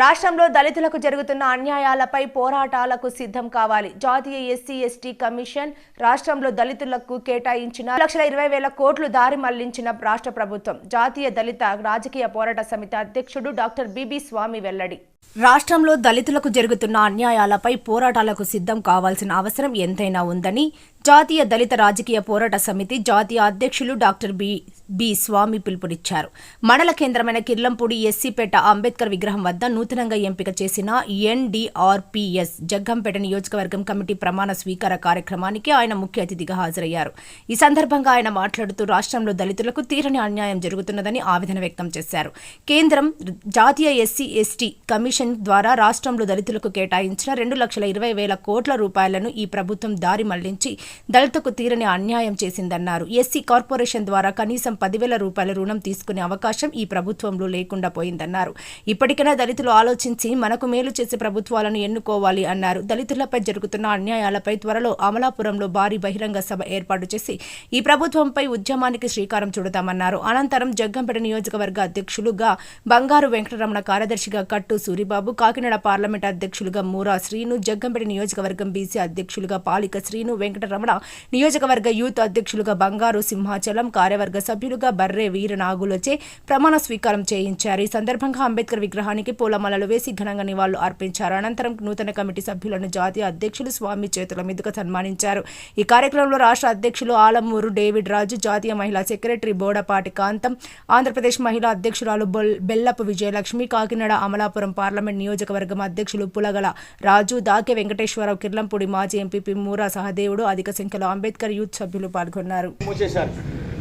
రాష్ట్రంలో దళితులకు జరుగుతున్న అన్యాయాలపై పోరాటాలకు సిద్ధం కావాలి. జాతీయ ఎస్సీ ఎస్టీ కమిషన్ రాష్ట్రంలో దళితులకు కేటాయించిన లక్షల ఇరవై వేల కోట్లు దారి మళ్ళించిన రాష్ట్ర ప్రభుత్వం. జాతీయ దళిత రాజకీయ పోరాట సమితి అధ్యక్షుడు డాక్టర్ బిబి స్వామి వెల్లడి. రాష్ట్రంలో దళితులకు జరుగుతున్న అన్యాయాలపై పోరాటాలకు సిద్ధం కావాల్సిన అవసరం ఎంతైనా ఉందని జాతీయ దళిత రాజకీయ పోరాట సమితి జాతీయ అధ్యక్షులు డాక్టర్ బి బి స్వామి పిలుపునిచ్చారు. మండల కేంద్రమైన కిర్లంపూడి ఎస్సీపేట అంబేద్కర్ విగ్రహం వద్ద నూతనంగా ఎంపిక చేసిన ఎన్డీఆర్పీఎస్ జగ్గంపేట నియోజకవర్గం కమిటీ ప్రమాణ స్వీకార కార్యక్రమానికి ఆయన ముఖ్య అతిథిగా హాజరయ్యారు. ఈ సందర్భంగా ఆయన మాట్లాడుతూ రాష్ట్రంలో దళితులకు తీరని అన్యాయం జరుగుతున్నదని ఆవేదన వ్యక్తం చేశారు. కేంద్రం జాతీయ ఎస్సీ ఎస్టీ కమిషన్ ద్వారా రాష్ట్రంలో దళితులకు కేటాయించిన రెండు లక్షల ఇరవై వేల కోట్ల రూపాయలను ఈ ప్రభుత్వం దారి మళ్ళించి దళితుకు తీరని అన్యాయం చేసిందన్నారు. ఎస్సీ కార్పొరేషన్ ద్వారా కనీసం పదివేల రూపాయల రుణం తీసుకునే అవకాశం ఈ ప్రభుత్వంలో లేకుండా పోయిందన్నారు. ఇప్పటికైనా దళితులు ఆలోచించి మనకు మేలు చేసే ప్రభుత్వాలను ఎన్నుకోవాలి అన్నారు. దళితులపై జరుగుతున్న అన్యాయాలపై త్వరలో అమలాపురంలో భారీ బహిరంగ సభ ఏర్పాటు చేసి ఈ ప్రభుత్వంపై ఉద్యమానికి శ్రీకారం చుడతామన్నారు. అనంతరం జగ్గంపేట నియోజకవర్గ అధ్యక్షులుగా బంగారు వెంకటరమణ కార్యదర్శిగా కట్టు సూరిబాబు కాకినాడ పార్లమెంట్ అధ్యక్షులుగా మూరా శ్రీను జగ్గంపేట నియోజకవర్గం బీసీ అధ్యక్షులుగా పాలిక శ్రీను వెంకటరమణ నియోజకవర్గ యూత్ అధ్యక్షులుగా బంగారు సింహాచలం కార్యవర్గ సభ్యులు సభ్యులుగా బర్రే వీర నాగులచే ప్రమాణ స్వీకారం చేయించారు. ఈ సందర్భంగా అంబేద్కర్ విగ్రహానికి పూలమాలలు వేసి ఘనంగా నివాళులు అర్పించారు. అనంతరం నూతన కమిటీ సభ్యులను జాతీయ అధ్యక్షులు స్వామి చేతుల మీదుగా సన్మానించారు. ఈ కార్యక్రమంలో రాష్ట్ర అధ్యక్షులు ఆలమూరు డేవిడ్ రాజు జాతీయ మహిళా సెక్రటరీ బోడపాటి కాంతం ఆంధ్రప్రదేశ్ మహిళా అధ్యక్షురాలు బెల్లపు విజయలక్ష్మి కాకినాడ అమలాపురం పార్లమెంట్ నియోజకవర్గం అధ్యక్షులు పులగల రాజు దాకే వెంకటేశ్వరరావు కిర్లంపూడి మాజీ ఎంపీపీ మూరా సహదేవుడు అధిక సంఖ్యలో అంబేద్కర్ యూత్ సభ్యులు పాల్గొన్నారు.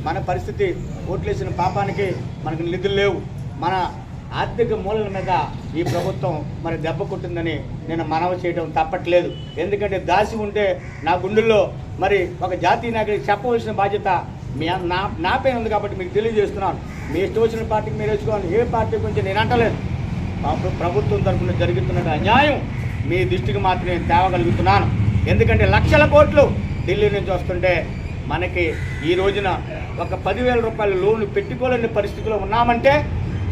మన పరిస్థితి ఓట్లేసిన పాపానికి మనకు నిధులు లేవు. మన ఆర్థిక మూలల మీద ఈ ప్రభుత్వం మరి దెబ్బ కొట్టిందని నేను మనవి చేయడం తప్పట్లేదు. ఎందుకంటే దాసి ఉంటే నా గుండెల్లో మరి ఒక జాతీయ నాయకుడికి చెప్పవలసిన బాధ్యత మీ నా నాపై ఉంది కాబట్టి మీకు తెలియజేస్తున్నాను. మీ ఇష్టం వచ్చిన పార్టీకి మీరు వేసుకోవాలి. ఏ పార్టీ గురించి నేను అంటలేదు. అప్పుడు ప్రభుత్వం తరఫున జరుగుతున్న అన్యాయం మీ దృష్టికి మాత్రమే తేవగలుగుతున్నాను. ఎందుకంటే లక్షల కోట్లు ఢిల్లీ నుంచి వస్తుంటే మనకి ఈ రోజున ఒక పదివేల రూపాయల లోన్ పెట్టుకోలేని పరిస్థితిలో ఉన్నామంటే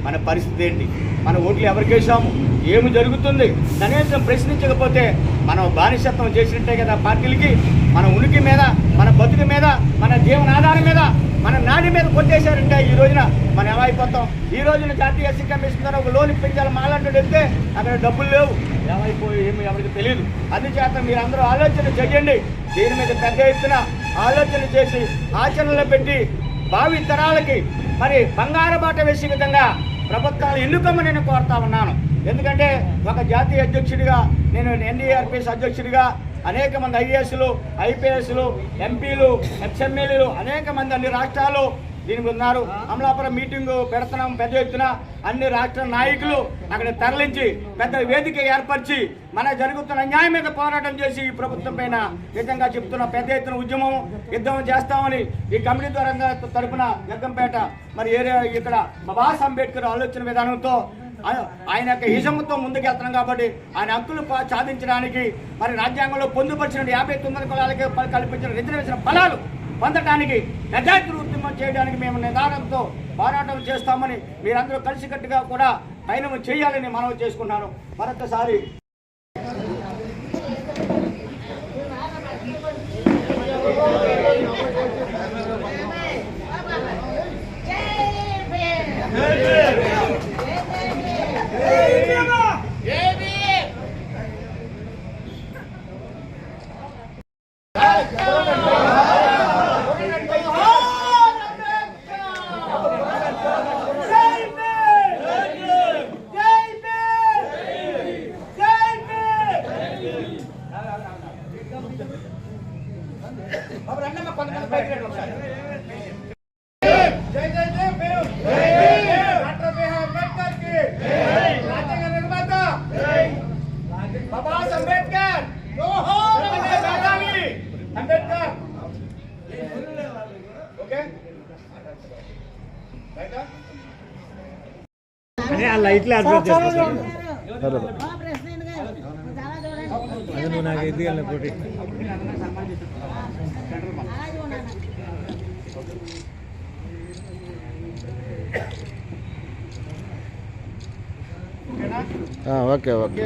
మన పరిస్థితి ఏంటి? మన ఓట్లు ఎవరికి వేసాము ఏమి జరుగుతుంది? కనీసం ప్రశ్నించకపోతే మనం బానిసత్వం చేసినట్టే కదా పార్టీలకి? మన ఉనికి మీద మన బతుకు మీద మన జీవనాధారం మీద మన నాడి మీద కొట్టేశారంటే ఈ రోజున మనం ఏమైపోతాం? ఈ రోజున జాతీయ ఎస్సీ కమిషన్ ద్వారా ఒక లోన్ ఇప్పించాలి మాలంటూ వెళ్తే అక్కడ డబ్బులు లేవు. ఏమైపోయి ఏమి ఎవరికి తెలియదు అందుచేత మీరు అందరూ ఆలోచన చేయండి. దీని మీద పెద్ద ఎత్తున ఆలోచన చేసి ఆచరణలో పెట్టి భావి తరాలకి మరి బంగారు బాట వేసే విధంగా ప్రభుత్వాలు ఎన్నుకోమని నేను కోరుతా ఉన్నాను. ఎందుకంటే ఒక జాతీయ అధ్యక్షుడిగా నేను ఎన్డీఆర్పిఎస్ అధ్యక్షుడిగా అనేక మంది ఐఏఎస్లు ఐపీఎస్లు ఎంపీలు ఎక్స్ఎమ్మెల్యేలు అనేక మంది అన్ని రాష్ట్రాలు దీనికి ఉన్నారు అమలాపురం మీటింగ్ పెడుతున్నాం పెద్ద ఎత్తున అన్ని రాష్ట్ర నాయకులు అక్కడ తరలించి పెద్ద వేదిక ఏర్పరిచి మన జరుగుతున్న న్యాయం మీద పోరాటం చేసి ఈ ప్రభుత్వం పైన నిజంగా చెప్తున్న పెద్ద ఎత్తున ఉద్యమం యుద్ధం చేస్తామని ఈ కమిటీ ద్వారా తరపున జగ్గంపేట మరి ఏరియా ఇక్కడ బాబాస్ అంబేద్కర్ ఆలోచన విధానంతో ఆయన యొక్క హిజంతో ముందుకెళ్తున్నాం కాబట్టి ఆయన హక్కులు సాధించడానికి మరి రాజ్యాంగంలో పొందుపరిచిన యాభై తొమ్మిది కులాలకి కల్పించిన రిజర్వేషన్ ఫలాలు పొందడానికి నిజాయితీ ఉద్యమం చేయడానికి మేము నిదానంతో పోరాటం చేస్తామని మీరందరూ కలిసికట్టుగా కూడా పయనం చేయాలని మనవి చేసుకున్నాను. మరొకసారి లైట్లు అది నువ్వు నాకు ఎదిగా పోటీ ఓకే ఓకే.